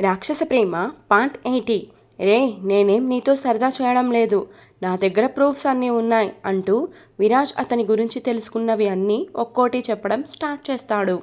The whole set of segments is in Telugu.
రాక్షస ప్రేమ పార్ట్ ఎయిటీ. రే నేనేం నీతో సరదా చేయడం లేదు. నా దగ్గర ప్రూఫ్స్ అన్నీ ఉన్నాయి అంటూ విరాజ్ అతని గురించి తెలుసుకున్నవి అన్నీ ఒక్కోటి చెప్పడం స్టార్ట్ చేస్తాడు.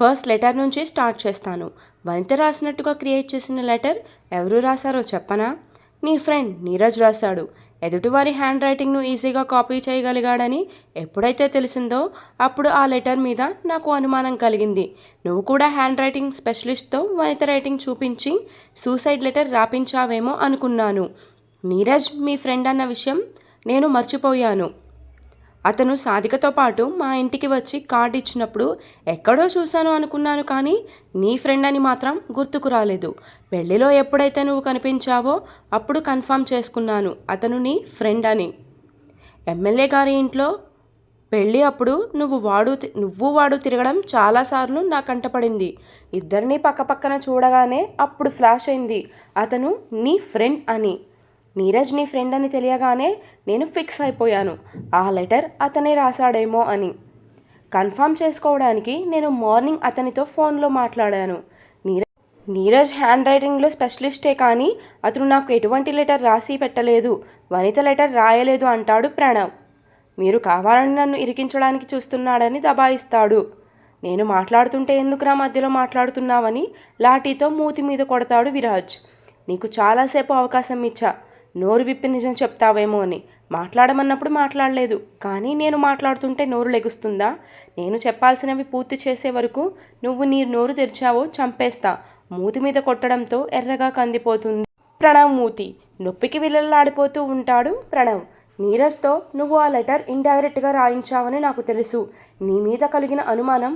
ఫస్ట్ లెటర్ నుంచి స్టార్ట్ చేస్తాను. వనిత రాసినట్టుగా క్రియేట్ చేసిన లెటర్ ఎవరు రాశారో చెప్పనా? నీ ఫ్రెండ్ నీరజ్ రాశాడు. ఎదుటివారి హ్యాండ్ రైటింగ్ను ఈజీగా కాపీ చేయగలిగాడని ఎప్పుడైతే తెలిసిందో అప్పుడు ఆ లెటర్ మీద నాకు అనుమానం కలిగింది. నువ్వు కూడా హ్యాండ్ రైటింగ్ స్పెషలిస్ట్తో వనిత రైటింగ్ చూపించి సూసైడ్ లెటర్ రాపించావేమో అనుకున్నాను. నీరజ్ మీ ఫ్రెండ్ అన్న విషయం నేను మర్చిపోయాను. అతను సాధికతో పాటు మా ఇంటికి వచ్చి కార్డు ఇచ్చినప్పుడు ఎక్కడో చూశాను అనుకున్నాను కానీ నీ ఫ్రెండ్ అని మాత్రం గుర్తుకు రాలేదు. పెళ్ళిలో ఎప్పుడైతే నువ్వు కనిపించావో అప్పుడు కన్ఫర్మ్ చేసుకున్నాను అతను నీ ఫ్రెండ్ అని. ఎమ్మెల్యే గారి ఇంట్లో పెళ్ళి అప్పుడు నువ్వు వాడు నువ్వు వాడు తిరగడం చాలాసార్లు నా కంటపడింది ఇద్దరిని పక్కపక్కన చూడగానే అప్పుడు ఫ్లాష్ అయింది. అతను నీ ఫ్రెండ్ అని. నీరజ్ నీ ఫ్రెండ్ అని తెలియగానే నేను ఫిక్స్ అయిపోయాను. ఆ లెటర్ అతనే రాశాడేమో అని. కన్ఫర్మ్ చేసుకోవడానికి నేను మార్నింగ్ అతనితో ఫోన్లో మాట్లాడాను. నీరజ్ నీరజ్ హ్యాండ్ రైటింగ్లో స్పెషలిస్టే కానీ అతను నాకు ఎటువంటి లెటర్ రాసి పెట్టలేదు. వనిత లెటర్ రాయలేదు అంటాడు ప్రణవ్. మీరు కావాలని నన్ను ఇరికించడానికి చూస్తున్నాడని దబాయిస్తాడు. నేను మాట్లాడుతుంటే ఎందుకురా మధ్యలో మాట్లాడుతున్నావని లాఠీతో మూతి మీద కొడతాడు విరాజ్. నీకు చాలాసేపు అవకాశం ఇచ్చా. నోరు విప్పి నిజం చెప్తావేమో అని. మాట్లాడమన్నప్పుడు మాట్లాడలేదు. కానీ నేను మాట్లాడుతుంటే నోరు లెగుస్తుందా? నేను చెప్పాల్సినవి పూర్తి చేసే వరకు నువ్వు నీ నోరు తెరిచావో చంపేస్తా. మూతి మీద కొట్టడంతో ఎర్రగా కందిపోతుంది. ప్రణవ్ మూతి. నొప్పికి విల్లలాడిపోతూ ఉంటాడు ప్రణవ్. నీరజ్తో నువ్వు ఆ లెటర్ ఇండైరెక్ట్గా రాయించావని నాకు తెలుసు. నీ మీద కలిగిన అనుమానం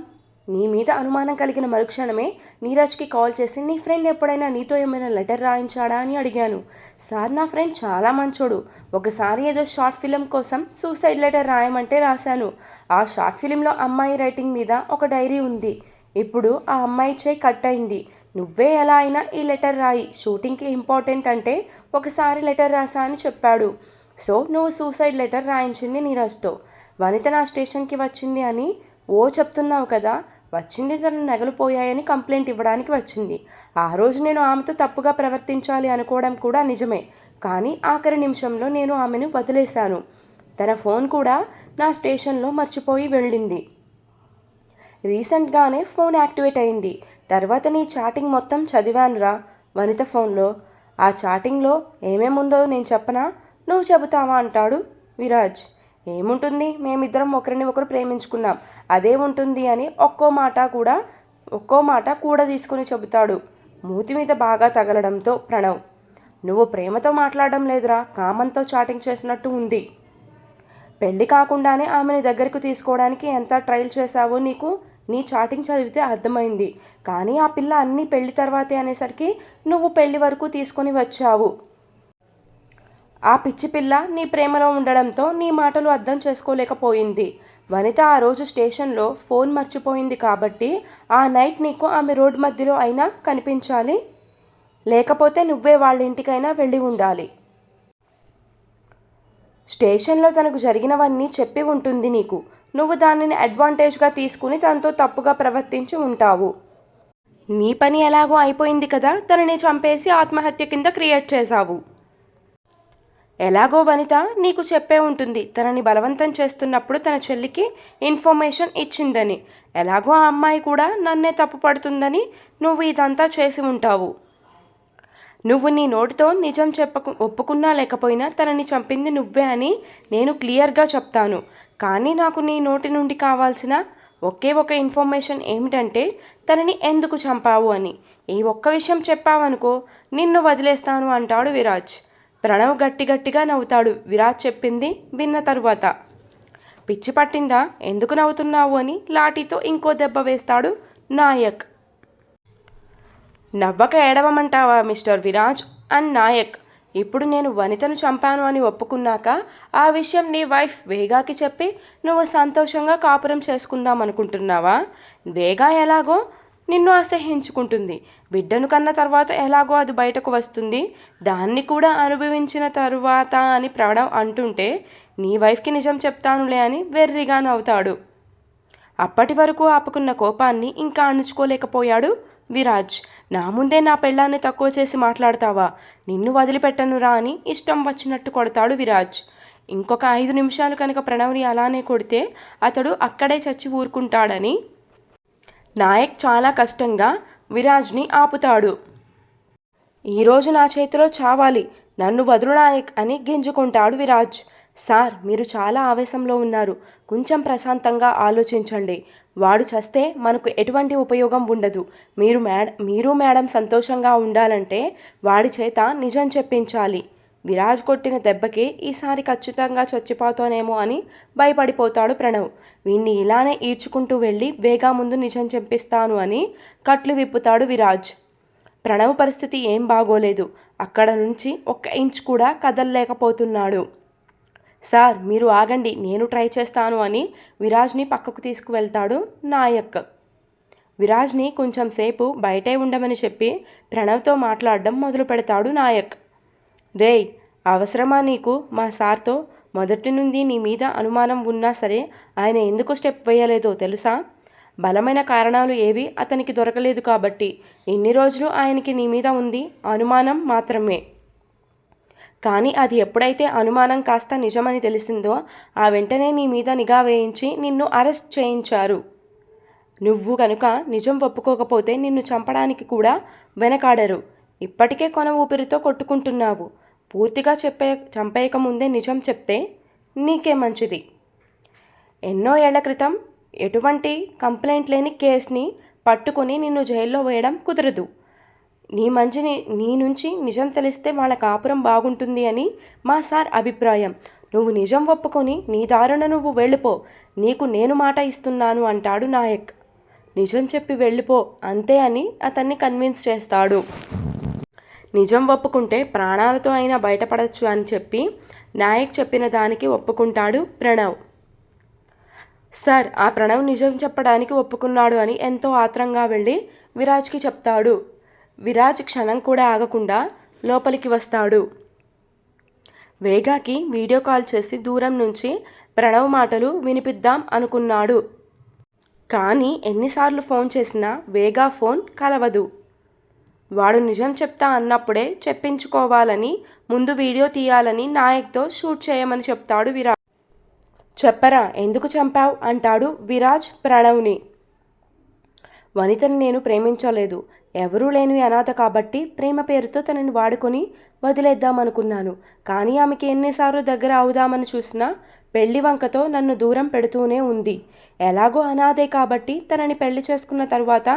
నీ మీద అనుమానం కలిగిన మరుక్షణమే నీరజ్కి కాల్ చేసి నీ ఫ్రెండ్ ఎప్పుడైనా నీతో ఏమైనా లెటర్ రాయించాడా అని అడిగాను. సార్ నా ఫ్రెండ్ చాలా మంచోడు. ఒకసారి ఏదో షార్ట్ ఫిలిం కోసం సూసైడ్ లెటర్ రాయమంటే రాశాను. ఆ షార్ట్ ఫిలింలో అమ్మాయి రైటింగ్ మీద ఒక డైరీ ఉంది. ఇప్పుడు ఆ అమ్మాయి చేయి కట్ అయింది. నువ్వే ఎలా అయినా ఈ లెటర్ రాయి. షూటింగ్కి ఇంపార్టెంట్ అంటే ఒకసారి లెటర్ రాసా అని చెప్పాడు. సో నువ్వు సూసైడ్ లెటర్ రాయించింది నీరజ్తో. వనిత నా స్టేషన్కి వచ్చింది అని ఓ చెప్తున్నావు కదా వచ్చింది తన నగలు పోయాయని కంప్లైంట్ ఇవ్వడానికి వచ్చింది. ఆ రోజు నేను ఆమెతో తప్పుగా ప్రవర్తించాలి అనుకోవడం కూడా నిజమే. కానీ ఆఖరి నిమిషంలో నేను ఆమెను వదిలేశాను. తన ఫోన్ కూడా నా స్టేషన్లో మర్చిపోయి వెళ్ళింది. రీసెంట్గానే ఫోన్ యాక్టివేట్ అయింది. తర్వాత నీ చాటింగ్ మొత్తం చదివానురా వనిత ఫోన్లో. ఆ చాటింగ్లో ఏమేముందో నేను చెప్పనా? నువ్వు చెబుతావా అంటాడు విరాజ్. ఏముంటుంది? మేమిద్దరం ఒకరిని ఒకరు ప్రేమించుకున్నాం. అదే ఉంటుంది అని ఒక్కో మాట కూడా ఒక్కో మాట కూడా తీసుకుని చెబుతాడు. మూతి మీద బాగా తగలడంతో ప్రణవ్ నువ్వు ప్రేమతో మాట్లాడడం లేదురా కామంతో చాటింగ్ చేసినట్టు ఉంది. పెళ్ళి కాకుండానే ఆమెని దగ్గరకు తీసుకోవడానికి ఎంత ట్రయల్ చేశావో నీకు నీ చాటింగ్ చదివితే అర్థమైంది. కానీ ఆ పిల్ల అన్నీ పెళ్ళి తర్వాతే అనేసరికి నువ్వు పెళ్ళి వరకు తీసుకొని వచ్చావు. ఆ పిచ్చి పిల్ల నీ ప్రేమలో ఉండడంతో నీ మాటలు అర్థం చేసుకోలేకపోయింది. వనిత ఆ రోజు స్టేషన్లో ఫోన్ మర్చిపోయింది కాబట్టి ఆ నైట్ నీకు ఆమె రోడ్ మధ్యలో అయినా కనిపించాలి. లేకపోతే నువ్వే వాళ్ళ ఇంటికైనా వెళ్ళి ఉండాలి. స్టేషన్లో తనకు జరిగినవన్నీ చెప్పి ఉంటుంది నీకు. నువ్వు దానిని అడ్వాంటేజ్గా తీసుకుని తనతో తప్పుగా ప్రవర్తించి ఉంటావు. నీ పని ఎలాగో అయిపోయింది కదా తనని చంపేసి ఆత్మహత్య కింద క్రియేట్ చేశావు. ఎలాగో వనిత నీకు చెప్పే ఉంటుంది తనని బలవంతం చేస్తున్నప్పుడు తన చెల్లికి ఇన్ఫర్మేషన్ ఇచ్చిందని. ఎలాగో ఆ అమ్మాయి కూడా నన్నే తప్పు పడుతుందని నువ్వు ఇదంతా చేసి ఉంటావు. నువ్వు నీ నోటితో నిజం చెప్పకు ఒప్పుకున్నా లేకపోయినా తనని చంపింది నువ్వే అని నేను క్లియర్గా చెప్తాను. కానీ నాకు నీ నోటి నుండి కావాల్సిన ఒకే ఒక ఇన్ఫర్మేషన్ ఏమిటంటే తనని ఎందుకు చంపావు అని. ఈ ఒక్క విషయం చెప్పావనుకో నిన్ను వదిలేస్తాను అంటాడు విరాజ్. ప్రణవ్ గట్టి గట్టిగా నవ్వుతాడు. విరాజ్ చెప్పింది విన్న తరువాత. పిచ్చి పట్టిందా? ఎందుకు నవ్వుతున్నావు అని లాఠీతో ఇంకో దెబ్బ వేస్తాడు నాయక్. నవ్వక ఏడవమంటావా మిస్టర్ విరాజ్? అండ్ నాయక్ ఇప్పుడు నేను వనితను చంపాను అని ఒప్పుకున్నాక ఆ విషయం నీ వైఫ్ వేగాకి చెప్పి నువ్వు సంతోషంగా కాపురం చేసుకుందాం అనుకుంటున్నావా? వేగా ఎలాగో నిన్ను అసహ్యించుకుంటుంది. బిడ్డను కన్న తర్వాత ఎలాగో అది బయటకు వస్తుంది. దాన్ని కూడా అనుభవించిన తరువాత అని ప్రణవ్ అంటుంటే నీ వైఫ్కి నిజం చెప్తానులే అని వెర్రిగా నవ్వుతాడు. అప్పటి వరకు ఆపుకున్న కోపాన్ని ఇంకా అణుచుకోలేకపోయాడు విరాజ్. నా ముందే నా పెళ్ళాన్ని తక్కువ చేసి మాట్లాడతావా? నిన్ను వదిలిపెట్టనురా అని ఇష్టం వచ్చినట్టు కొడతాడు విరాజ్. ఇంకొక ఐదు నిమిషాలు కనుక ప్రణవ్ని అలానే కొడితే అతడు అక్కడే చచ్చి ఊరుకుంటాడని నాయక్ చాలా కష్టంగా విరాజ్ని ఆపుతాడు. ఈరోజు నా చేతిలో చావాలి. నన్ను వదులు నాయక్ అని గింజుకుంటాడు విరాజ్. సార్ మీరు చాలా ఆవేశంలో ఉన్నారు. కొంచెం ప్రశాంతంగా ఆలోచించండి. వాడు చస్తే మనకు ఎటువంటి ఉపయోగం ఉండదు. మీరు మేడ మీరు మేడం సంతోషంగా ఉండాలంటే వాడి చేత నిజం చెప్పించాలి. విరాజ్ కొట్టిన దెబ్బకి ఈసారి ఖచ్చితంగా చచ్చిపోతానేమో అని భయపడిపోతాడు ప్రణవ్. వీణ్ణి ఇలానే ఈడ్చుకుంటూ వెళ్ళి వేగా ముందు నిజం చెంపిస్తాను అని కట్లు విప్పుతాడు విరాజ్. ప్రణవ్ పరిస్థితి ఏం బాగోలేదు. అక్కడ నుంచి ఒక్క ఇంచ్ కూడా కదలలేకపోతున్నాడు. సార్ మీరు ఆగండి నేను ట్రై చేస్తాను అని విరాజ్ని పక్కకు తీసుకువెళ్తాడు నాయక్. విరాజ్ని కొంచెం సేపు బయటే ఉండమని చెప్పి ప్రణవ్తో మాట్లాడడం మొదలు పెడతాడు నాయక్. రేయ్ అవసరమా నీకు? మా సార్తో మొదటి నుండి నీ మీద అనుమానం ఉన్నా సరే ఆయన ఎందుకు స్టెప్ వేయలేదో తెలుసా? బలమైన కారణాలు ఏవి అతనికి దొరకలేదు కాబట్టి ఇన్ని రోజులు ఆయనకి నీ మీద ఉంది అనుమానం మాత్రమే. కానీ అది ఎప్పుడైతే అనుమానం కాస్త నిజమని తెలిసిందో ఆ వెంటనే నీ మీద నిఘా వేయించి నిన్ను అరెస్ట్ చేయించారు. నువ్వు కనుక నిజం ఒప్పుకోకపోతే నిన్ను చంపడానికి కూడా వెనకాడరు. ఇప్పటికే కొన ఊపిరితో కొట్టుకుంటున్నావు. పూర్తిగా చెప్పే చంపేయక ముందే నిజం చెప్తే నీకే మంచిది. ఎన్నో ఏళ్ళ క్రితం ఎటువంటి కంప్లైంట్ లేని కేసుని పట్టుకొని నిన్ను జైల్లో వేయడం కుదరదు. నీ మంచిని నీ నుంచి నిజం తెలిస్తే వాళ్ళ కాపురం బాగుంటుంది అని మా సార్ అభిప్రాయం. నువ్వు నిజం ఒప్పుకొని నీ దారుణ నువ్వు వెళ్ళిపో. నీకు నేను మాట ఇస్తున్నాను అంటాడు నాయక్. నిజం చెప్పి వెళ్ళిపో అంతే అని అతన్ని కన్విన్స్ చేస్తాడు. నిజం ఒప్పుకుంటే ప్రాణాలతో అయినా బయటపడచ్చు అని చెప్పి నాయక్ చెప్పిన దానికి ఒప్పుకుంటాడు ప్రణవ్. సార్ ఆ ప్రణవ్ నిజం చెప్పడానికి ఒప్పుకున్నాడు అని ఎంతో ఆత్రంగా వెళ్ళి విరాజ్కి చెప్తాడు. విరాజ్ క్షణం కూడా ఆగకుండా లోపలికి వస్తాడు. వేగాకి వీడియో కాల్ చేసి దూరం నుంచి ప్రణవ్ మాటలు వినిపిద్దాం అనుకున్నాడు. కానీ ఎన్నిసార్లు ఫోన్ చేసినా వేగా ఫోన్ కలవదు. వాడు నిజం చెప్తా అన్నప్పుడే చెప్పించుకోవాలని ముందు వీడియో తీయాలని నాయక్తో షూట్ చేయమని చెప్తాడు విరాజ్ చెప్పరా ఎందుకు చంపావు? అంటాడు విరాజ్ ప్రణవ్ని. వనితని నేను ప్రేమించలేదు. ఎవరూ లేని అనాథ కాబట్టి ప్రేమ పేరుతో తనని వాడుకొని వదిలేద్దామనుకున్నాను. కానీ ఆమెకి ఎన్నిసార్లు దగ్గర అవుదామని చూసినా పెళ్ళి వంకతో నన్ను దూరం పెడుతూనే ఉంది. ఎలాగో అనాథే కాబట్టి తనని పెళ్ళి చేసుకున్న తర్వాత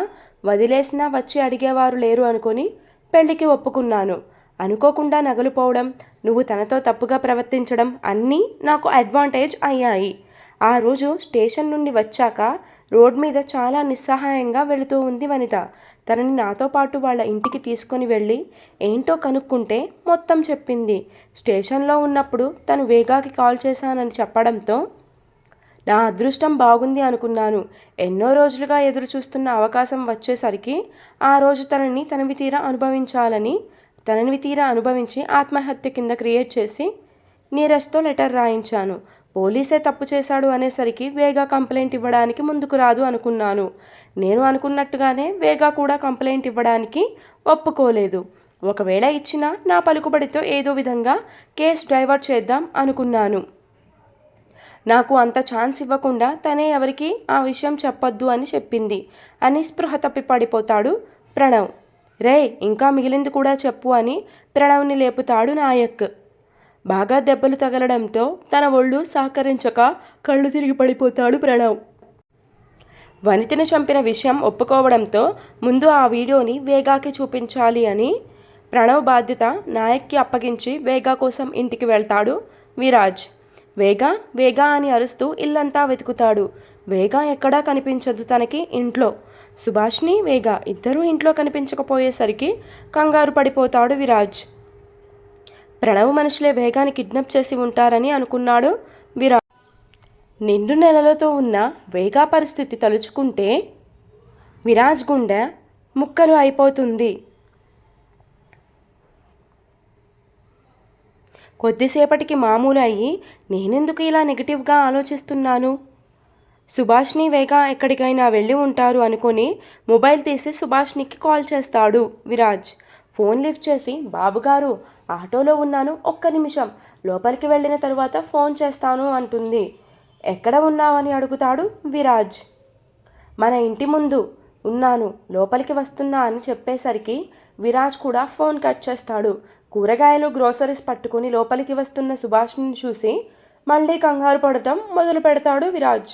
వదిలేసినా వచ్చి అడిగేవారు లేరు అనుకొని పెళ్ళికి ఒప్పుకున్నాను. అనుకోకుండా నగలుపోవడం నువ్వు తనతో తప్పుగా ప్రవర్తించడం అన్నీ నాకు అడ్వాంటేజ్ అయ్యాయి. ఆ రోజు స్టేషన్ నుండి వచ్చాక రోడ్ మీద చాలా నిస్సహాయంగా వెళుతూ ఉంది వనిత. తనని నాతో పాటు వాళ్ళ ఇంటికి తీసుకొని వెళ్ళి ఏంటో కనుక్కుంటే మొత్తం చెప్పింది. స్టేషన్లో ఉన్నప్పుడు తను వేగాకి కాల్ చేశానని చెప్పడంతో నా అదృష్టం బాగుంది అనుకున్నాను. ఎన్నో రోజులుగా ఎదురు చూస్తున్న అవకాశం వచ్చేసరికి ఆ రోజు తనని తనవి తీరా అనుభవించాలని తనని తీరా అనుభవించి ఆత్మహత్య కింద క్రియేట్ చేసి నీరస్తో లెటర్ రాయించాను. పోలీసే తప్పు చేశాడు అనేసరికి వేగా కంప్లైంట్ ఇవ్వడానికి ముందుకు రాదు అనుకున్నాను. నేను అనుకున్నట్టుగానే వేగా కూడా కంప్లైంట్ ఇవ్వడానికి ఒప్పుకోలేదు. ఒకవేళ ఇచ్చినా నా పలుకుబడితో ఏదో విధంగా కేసు డైవర్ట్ చేద్దాం అనుకున్నాను. నాకు అంత ఛాన్స్ ఇవ్వకుండా తనే ఎవరికి ఆ విషయం చెప్పొద్దు అని చెప్పింది. అని స్పృహ తప్పి పడిపోతాడు ప్రణవ్. రే ఇంకా మిగిలింది కూడా చెప్పు అని ప్రణవ్ని లేపుతాడు నాయక్. బాగా దెబ్బలు తగలడంతో తన ఒళ్ళు సహకరించక కళ్ళు తిరిగి పడిపోతాడు ప్రణవ్. వనితను చంపిన విషయం ఒప్పుకోవడంతో ముందు ఆ వీడియోని వేగాకి చూపించాలి అని ప్రణవ్ బాధ్యత నాయక్కి అప్పగించి వేగా కోసం ఇంటికి వెళ్తాడు విరాజ్. వేగా వేగా అని అరుస్తూ ఇల్లంతా వెతుకుతాడు. వేగా ఎక్కడా కనిపించదు తనకి ఇంట్లో. సుభాష్ని వేగా ఇద్దరూ ఇంట్లో కనిపించకపోయేసరికి కంగారు పడిపోతాడు విరాజ్. ప్రణవ్ మనుషులే వేగాన్ని కిడ్నాప్ చేసి ఉంటారని అనుకున్నాడు విరా నిండు నెలలతో ఉన్న వేగా పరిస్థితి తలుచుకుంటే విరాజ్ గుండె ముక్కలు అయిపోతుంది. కొద్దిసేపటికి మామూలు అయ్యి నేనెందుకు ఇలా నెగిటివ్గా ఆలోచిస్తున్నాను? సుభాష్ని వేగ ఎక్కడికైనా వెళ్ళి ఉంటారు అనుకొని మొబైల్ తీసి సుభాష్నికి కాల్ చేస్తాడు విరాజ్. ఫోన్ లిఫ్ట్ చేసి బాబుగారు ఆటోలో ఉన్నాను ఒక్క నిమిషం. లోపలికి వెళ్ళిన తరువాత ఫోన్ చేస్తాను అంటుంది. ఎక్కడ ఉన్నావని అడుగుతాడు విరాజ్. మన ఇంటి ముందు ఉన్నాను లోపలికి వస్తున్నా అని చెప్పేసరికి విరాజ్ కూడా ఫోన్ కట్ చేస్తాడు. కూరగాయలు గ్రోసరీస్ పట్టుకుని లోపలికి వస్తున్న సుభాష్ని చూసి మళ్ళీ కంగారు పడటం మొదలు పెడతాడు విరాజ్.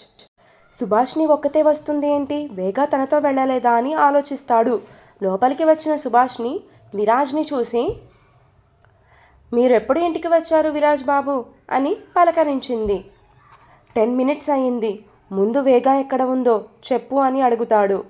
సుభాష్ని ఒక్కతే వస్తుంది ఏంటి? వేగా తనతో వెళ్ళలేదా? అని ఆలోచిస్తాడు. లోపలికి వచ్చిన సుభాష్ని విరాజ్ని చూసి మీరెప్పుడు ఇంటికి వచ్చారు విరాజ్ బాబు? అని పలకరించింది. టెన్ మినిట్స్ అయ్యింది. ముందు వేగా ఎక్కడ ఉందో చెప్పు అని అడుగుతాడు.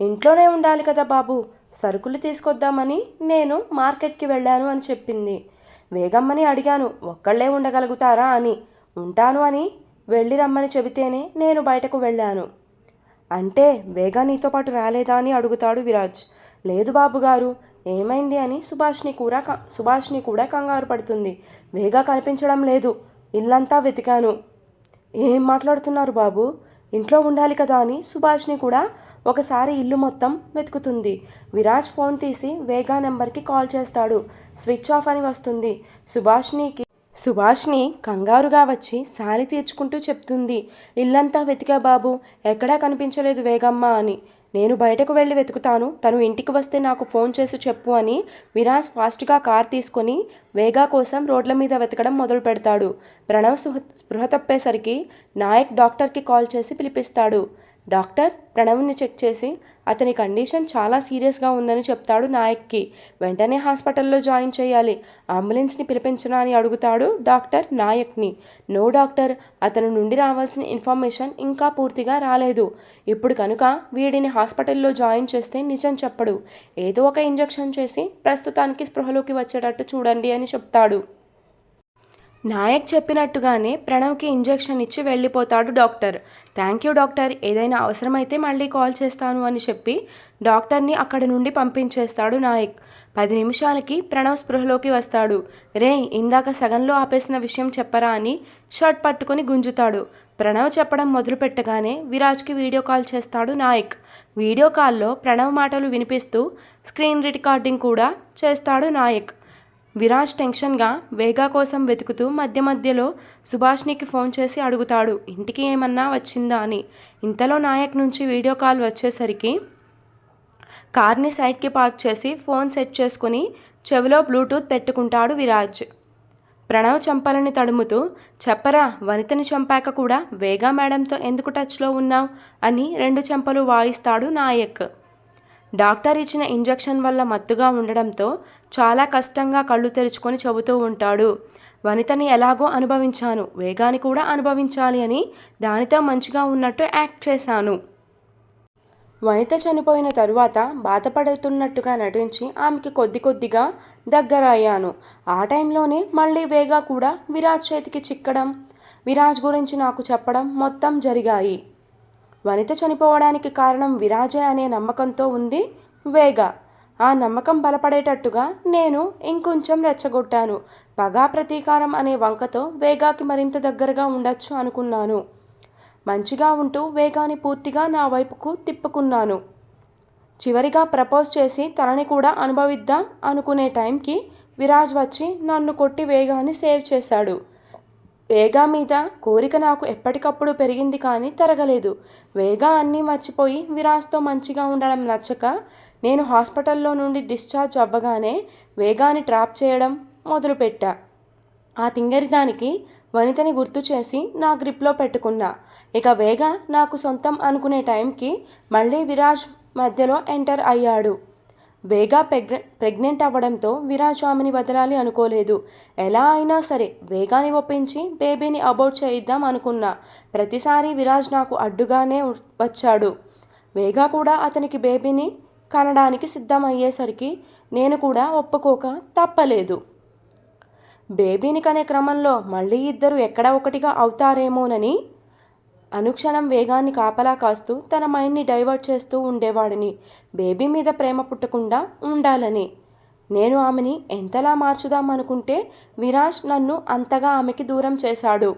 ఇంట్లోనే ఉండాలి కదా బాబు. సరుకులు తీసుకొద్దామని నేను మార్కెట్కి వెళ్ళాను అని చెప్పింది. వేగమ్మని అడిగాను. ఒక్కళ్ళే ఉండగలుగుతారా? అని. ఉంటాను అని. వెళ్ళి రమ్మని చెబితేనే నేను బయటకు వెళ్ళాను. అంటే వేగా నీతో పాటు రాలేదా? అని అడుగుతాడు విరాజ్. లేదు బాబుగారు. ఏమైంది అని సుభాష్ని కూడా సుభాష్ని కూడా కంగారు పడుతుంది. వేగా కనిపించడం లేదు. ఇల్లంతా వెతికాను. ఏం మాట్లాడుతున్నారు బాబు? ఇంట్లో ఉండాలి కదా అని సుభాష్ని కూడా ఒకసారి ఇల్లు మొత్తం వెతుకుతుంది. విరాజ్ ఫోన్ తీసి వేగా నెంబర్కి కాల్ చేస్తాడు. స్విచ్ ఆఫ్ అని వస్తుంది. సుభాష్నికి సుభాష్ని కంగారుగా వచ్చి సాలి తీర్చుకుంటూ చెప్తుంది. ఇల్లంతా వెతికా బాబు. ఎక్కడా కనిపించలేదు వేగమ్మ అని. నేను బయటకు వెళ్ళి వెతుకుతాను. తను ఇంటికి వస్తే నాకు ఫోన్ చేసి చెప్పు అని విరాజ్ ఫాస్ట్గా కార్ తీసుకొని వేగా కోసం రోడ్ల మీద వెతకడం మొదలు పెడతాడు. ప్రణవ్ సుహ స్పృహ తప్పేసరికి నాయక్ డాక్టర్కి కాల్ చేసి పిలిపిస్తాడు. డాక్టర్ ప్రణవ్ని చెక్ చేసి అతని కండిషన్ చాలా సీరియస్గా ఉందని చెప్తాడు నాయక్కి. వెంటనే హాస్పిటల్లో జాయిన్ చేయాలి. అంబులెన్స్ని పిలిపించనా అని అడుగుతాడు డాక్టర్ నాయక్ని. No doctor. అతని నుండి రావాల్సిన ఇన్ఫర్మేషన్ ఇంకా పూర్తిగా రాలేదు. ఇప్పుడు కనుక వీడిని హాస్పిటల్లో జాయిన్ చేస్తే నిజం చెప్పడు. ఏదో ఒక ఇంజెక్షన్ చేసి ప్రస్తుతానికి స్పృహలోకి వచ్చేటట్టు చూడండి అని చెప్తాడు. నాయక్ చెప్పినట్టుగానే ప్రణవ్కి ఇంజెక్షన్ ఇచ్చి వెళ్ళిపోతాడు డాక్టర్. థ్యాంక్ యూ డాక్టర్ ఏదైనా అవసరమైతే మళ్ళీ కాల్ చేస్తాను అని చెప్పి డాక్టర్ని అక్కడి నుండి పంపించేస్తాడు నాయక్. పది నిమిషాలకి ప్రణవ్ స్పృహలోకి వస్తాడు. రే ఇందాక సగంలో ఆపేసిన విషయం చెప్పరా అని షర్ట్ పట్టుకొని గుంజుతాడు. ప్రణవ్ చెప్పడం మొదలు పెట్టగానే విరాజ్కి వీడియో కాల్ చేస్తాడు నాయక్. వీడియో కాల్లో ప్రణవ్ మాటలు వినిపిస్తూ స్క్రీన్ రికార్డింగ్ కూడా చేస్తాడు నాయక్. విరాజ్ టెన్షన్గా వేగా కోసం వెతుకుతూ మధ్య మధ్యలో సుభాష్నికి ఫోన్ చేసి అడుగుతాడు ఇంటికి ఏమన్నా వచ్చిందా? అని. ఇంతలో నాయక్ నుంచి వీడియో కాల్ వచ్చేసరికి కార్ని సైడ్కి పార్క్ చేసి ఫోన్ సెట్ చేసుకుని చెవిలో బ్లూటూత్ పెట్టుకుంటాడు విరాజ్. ప్రణవ్ చంపాలని తడుముతూ చెప్పరా వనితని చంపాక కూడా వేగా మేడంతో ఎందుకు టచ్లో ఉన్నావు? అని రెండు చెంపలు వాయిస్తాడు నాయక్. డాక్టర్ ఇచ్చిన ఇంజెక్షన్ వల్ల మత్తుగా ఉండడంతో చాలా కష్టంగా కళ్ళు తెరుచుకొని చెబుతూ ఉంటాడు. వనితని ఎలాగో అనుభవించాను వేగాన్ని కూడా అనుభవించాలి అని దానితో మంచిగా ఉన్నట్టు యాక్ట్ చేశాను. వనిత చనిపోయిన తరువాత బాధపడుతున్నట్టుగా నటించి ఆమెకి కొద్ది కొద్దిగా దగ్గర అయ్యాను ఆ టైంలోనే మళ్ళీ వేగా కూడా విరాజ్ చేతికి చిక్కడం విరాజ్ గురించి నాకు చెప్పడం మొత్తం జరిగాయి. వనిత చనిపోవడానికి కారణం విరాజే అనే నమ్మకంతో ఉంది వేగ. ఆ నమ్మకం బలపడేటట్టుగా నేను ఇంకొంచెం రెచ్చగొట్టాను. పగా ప్రతీకారం అనే వంకతో వేగాకి మరింత దగ్గరగా ఉండొచ్చు అనుకున్నాను. మంచిగా ఉంటూ వేగాని పూర్తిగా నా వైపుకు తిప్పుకున్నాను. చివరిగా ప్రపోజ్ చేసి తనని కూడా అనుభవిద్దాం అనుకునే టైంకి విరాజ్ వచ్చి నన్ను కొట్టి వేగాన్ని సేవ్ చేశాడు. వేగా మీద కోరిక నాకు ఎప్పటికప్పుడు పెరిగింది కానీ తరగలేదు. వేగా అన్నీ మర్చిపోయి విరాజ్తో మంచిగా ఉండడం నచ్చక నేను హాస్పిటల్లో నుండి డిశ్చార్జ్ అవ్వగానే వేగాని ట్రాప్ చేయడం మొదలుపెట్టా. ఆ తింగరిదానికి వనితని గుర్తు చేసి నా గ్రిప్లో పెట్టుకున్నా. ఇక వేగా నాకు సొంతం అనుకునే టైంకి మళ్ళీ విరాజ్ మధ్యలో ఎంటర్ అయ్యాడు. వేగా ప్రెగ్నె ప్రెగ్నెంట్ అవ్వడంతో విరాజ్ ఆమెని వదలాలి అనుకోలేదు. ఎలా అయినా సరే వేగాని ఒప్పించి బేబీని అబౌట్ చేయిద్దాం అనుకున్నా. ప్రతిసారి విరాజ్ నాకు అడ్డుగానే వచ్చాడు. వేగా కూడా అతనికి బేబీని కనడానికి సిద్ధం అయ్యేసరికి నేను కూడా ఒప్పుకోక తప్పలేదు. బేబీని కనే క్రమంలో మళ్ళీ ఇద్దరు ఎక్కడ ఒకటిగా అవుతారేమోనని అనుక్షణం వేగాన్ని కాపలా కాస్తూ తన మైండ్ని డైవర్ట్ చేస్తూ ఉండేవాడిని. బేబీ మీద ప్రేమ పుట్టకుండా ఉండాలని. నేను ఆమెని ఎంతలా మార్చుదాం అనుకుంటే విరాజ్ నన్ను అంతగా ఆమెకి దూరం చేశాడు.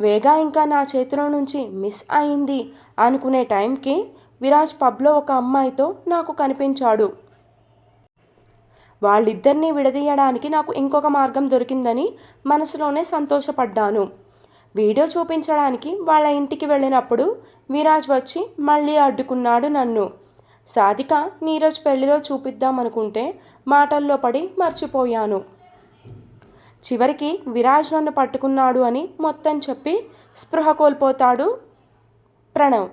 వేగా ఇంకా నా చేతిలో నుంచి మిస్ అయింది అనుకునే టైంకి విరాజ్ పబ్లో ఒక అమ్మాయితో నాకు కనిపించాడు. వాళ్ళిద్దరినీ విడదీయడానికి నాకు ఇంకొక మార్గం దొరికిందని మనసులోనే సంతోషపడ్డాను. వీడియో చూపించడానికి వాళ్ళ ఇంటికి వెళ్ళినప్పుడు విరాజ్ వచ్చి మళ్ళీ అడ్డుకున్నాడు నన్ను. సాధిక నీరజ్ పెళ్ళిలో చూపిద్దామనుకుంటే మాటల్లో పడి మర్చిపోయాను. చివరికి విరాజ్ నన్ను పట్టుకున్నాడు అని మొత్తం చెప్పి స్పృహ కోల్పోతాడు ప్రణవ్.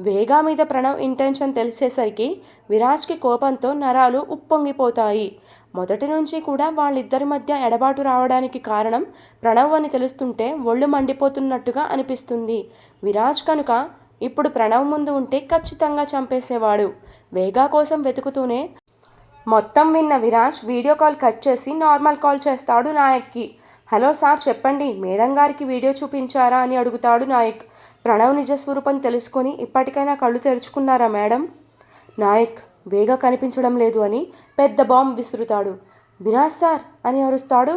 వేగా మీద ప్రణవ్ ఇంటెన్షన్ తెలిసేసరికి విరాజ్కి కోపంతో నరాలు ఉప్పొంగిపోతాయి. మొదటి నుంచి కూడా వాళ్ళిద్దరి మధ్య ఎడబాటు రావడానికి కారణం ప్రణవ్ అని తెలుస్తుంటే ఒళ్ళు మండిపోతున్నట్టుగా అనిపిస్తుంది. విరాజ్ కనుక ఇప్పుడు ప్రణవ్ ముందు ఉంటే ఖచ్చితంగా చంపేసేవాడు. వేగా కోసం వెతుకుతూనే మొత్తం విన్న విరాజ్ వీడియో కాల్ కట్ చేసి నార్మల్ కాల్ చేస్తాడు నాయక్కి. హలో సార్ చెప్పండి మేడం గారికి వీడియో చూపించారా అని అడుగుతాడు నాయక్. ప్రణవ్ నిజస్వరూపం తెలుసుకొని ఇప్పటికైనా కళ్ళు తెరుచుకున్నారా మేడం? నాయక్ వేగ కనిపించడం లేదు అని పెద్ద బాంబ్ విసురుతాడు. వినాష్ సార్! అని అరుస్తాడు.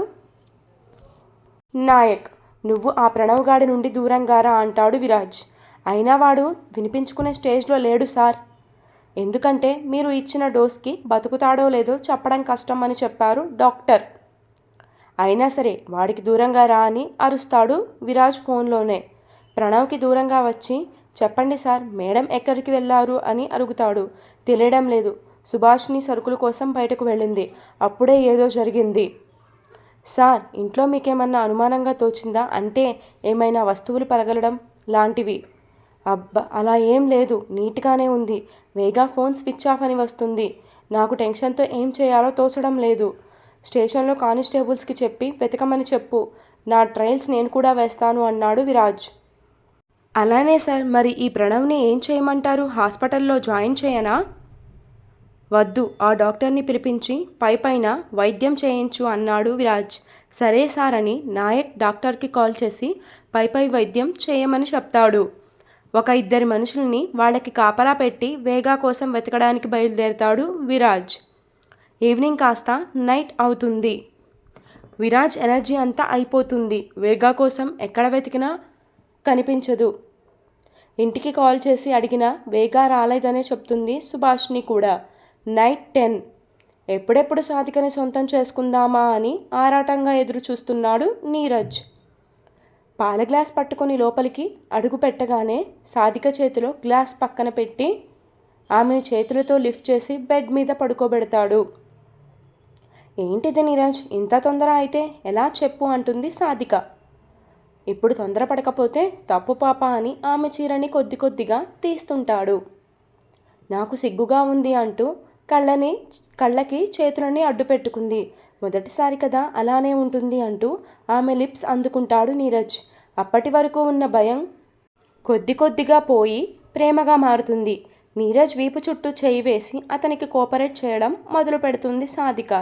నాయక్! నువ్వు ఆ ప్రణవ్ గాడి నుండి దూరంగా రా అంటాడు విరాజ్. అయినా వాడు వినిపించుకునే స్టేజ్లో లేడు సార్. ఎందుకంటే మీరు ఇచ్చిన డోస్కి బతుకుతాడో లేదో చెప్పడం కష్టం అని చెప్పారు డాక్టర్. అయినా సరే వాడికి దూరంగా రా అని అరుస్తాడు విరాజ్ ఫోన్లోనే. ప్రణవ్కి దూరంగా వచ్చి చెప్పండి సార్ మేడం ఎక్కడికి వెళ్ళారు అని అడుగుతాడు. తెలియడం లేదు. సుభాష్ని సరుకుల కోసం బయటకు వెళ్ళింది. అప్పుడే ఏదో జరిగింది. సార్ ఇంట్లో మీకేమన్నా అనుమానంగా తోచిందా? అంటే ఏమైనా వస్తువులు పరగలడం లాంటివి? అబ్బా అలా ఏం లేదు. నీట్గానే ఉంది. వేగా ఫోన్ స్విచ్ ఆఫ్ అని వస్తుంది. నాకు టెన్షన్తో ఏం చేయాలో తోచడం లేదు. స్టేషన్లో కానిస్టేబుల్స్కి చెప్పి వెతకమని చెప్పు. నా ట్రయల్స్ నేను కూడా వేస్తాను అన్నాడు విరాజ్. అలానే సార్ మరి ఈ ప్రణవ్ని ఏం చేయమంటారు? హాస్పిటల్లో జాయిన్ చేయనా? వద్దు ఆ డాక్టర్ని పిలిపించి పై పైన వైద్యం చేయించు అన్నాడు విరాజ్. సరే సార్ అని నాయక్ డాక్టర్కి కాల్ చేసి పై పై వైద్యం చేయమని చెప్తాడు. ఒక ఇద్దరి మనుషుల్ని వాళ్ళకి కాపలా పెట్టి వేగా కోసం వెతకడానికి బయలుదేరుతాడు విరాజ్. ఈవినింగ్ కాస్త నైట్ అవుతుంది. విరాజ్ ఎనర్జీ అంతా అయిపోతుంది. వేగా కోసం ఎక్కడ వెతికినా కనిపించదు. ఇంటికి కాల్ చేసి అడిగినా వేగా రాలేదనే చెప్తుంది సుభాష్ని కూడా. Night ten. ఎప్పుడెప్పుడు సాధికని సొంతం చేసుకుందామా అని ఆరాటంగా ఎదురు చూస్తున్నాడు నీరజ్. పాల గ్లాస్ పట్టుకొని లోపలికి అడుగు పెట్టగానే సాధిక చేతిలో గ్లాస్ పక్కన పెట్టి ఆమెను చేతులతో లిఫ్ట్ చేసి బెడ్ మీద పడుకోబెడతాడు. ఏంటిది నీరజ్? ఇంత తొందర అయితే ఎలా చెప్పు అంటుంది సాధిక. ఇప్పుడు తొందరపడకపోతే తప్పు పాప అని ఆమె చీరని కొద్ది కొద్దిగా తీస్తుంటాడు. నాకు సిగ్గుగా ఉంది అంటూ కళ్ళని కళ్ళకి చేతులని అడ్డు పెట్టుకుంది. మొదటిసారి కదా అలానే ఉంటుంది అంటూ ఆమె లిప్స్ అందుకుంటాడు నీరజ్. అప్పటి వరకు ఉన్న భయం కొద్ది కొద్దిగా పోయి ప్రేమగా మారుతుంది. నీరజ్ వీపు చుట్టూ చేయి వేసి అతనికి కోఆపరేట్ చేయడం మొదలు పెడుతుంది సాధిక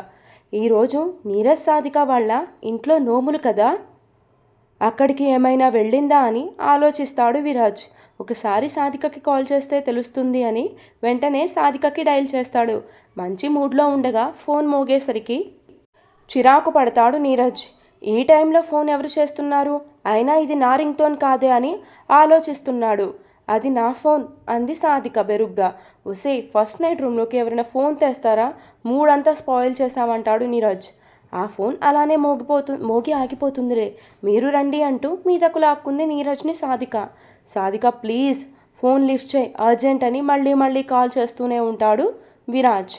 ఈరోజు నీరజ్ సాధిక వాళ్ళ ఇంట్లో నోములు కదా? అక్కడికి ఏమైనా వెళ్ళిందా అని ఆలోచిస్తాడు విరాజ్. ఒకసారి సాధికకి కాల్ చేస్తే తెలుస్తుంది అని వెంటనే సాధికకి డైల్ చేస్తాడు. మంచి మూడ్లో ఉండగా ఫోన్ మోగేసరికి చిరాకు పడతాడు నీరజ్. ఈ టైంలో ఫోన్ ఎవరు చేస్తున్నారు? అయినా ఇది నా రింగ్ టోన్ కాదే అని ఆలోచిస్తున్నాడు. అది నా ఫోన్ అంది సాధిక బెరుగ్గా. ఒసే ఫస్ట్ నైట్ రూమ్లోకి ఎవరైనా ఫోన్ తెస్తారా? మూడంతా స్పాయిల్ చేశామంటాడు నీరజ్. ఆ ఫోన్ అలానే మోగిపోతు మోగి ఆగిపోతుందిరే. మీరు రండి అంటూ మీదకు లాక్కుంది నీరజ్ని Sadhika. Sadhika please phone lift చేయి అర్జెంట్ అని మళ్ళీ మళ్ళీ కాల్ చేస్తూనే ఉంటాడు విరాజ్.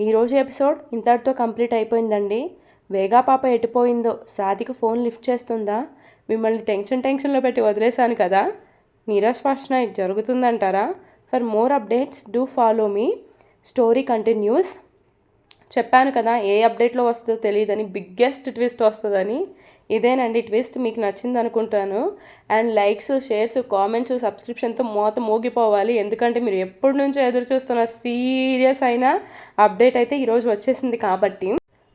ఈరోజు ఎపిసోడ్ ఇంతటితో కంప్లీట్ అయిపోయిందండి. వేగా పాప ఎటుపోయిందో సాధిక ఫోన్ లిఫ్ట్ చేస్తుందా? మిమ్మల్ని టెన్షన్ టెన్షన్లో పెట్టి వదిలేశాను కదా? Neeraj first night జరుగుతుందంటారా? For more updates do follow me. Story continues. చెప్పాను కదా ఏ అప్డేట్లో వస్తుందో తెలియదని బిగ్గెస్ట్ ట్విస్ట్ వస్తుందని. ఇదేనండి ట్విస్ట్ మీకు నచ్చింది అనుకుంటాను. అండ్ లైక్స్ షేర్స్ కామెంట్స్ సబ్స్క్రిప్షన్తో మోత మోగిపోవాలి. ఎందుకంటే మీరు ఎప్పటి నుంచో ఎదురు చూస్తున్న సీరియస్ అయిన అప్డేట్ అయితే ఈరోజు వచ్చేసింది కాబట్టి.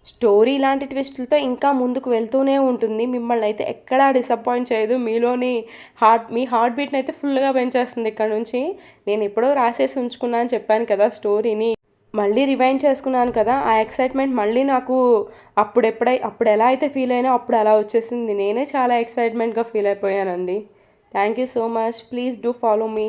స్టోరీ లాంటి ట్విస్టులతో ఇంకా ముందుకు వెళ్తూనే ఉంటుంది. మిమ్మల్ని అయితే ఎక్కడా డిసప్పాయింట్ చేయదు. మీలోని హార్ట్ మీ హార్ట్ బీట్ని అయితే ఫుల్గా పెంచేస్తుంది ఇక్కడ నుంచి. నేను ఎప్పుడో రాసేసి ఉంచుకున్నా అని చెప్పాను కదా స్టోరీని. మళ్ళీ రివైండ్ చేసుకున్నాను కదా ఆ ఎక్సైట్మెంట్ మళ్ళీ నాకు అప్పుడు ఎప్పుడై అప్పుడు ఎలా అయితే ఫీల్ అయినా అప్పుడు అలా వచ్చేసింది. నేనే చాలా ఎక్సైట్మెంట్గా ఫీల్ అయిపోయానండి. Thank you so much please do follow me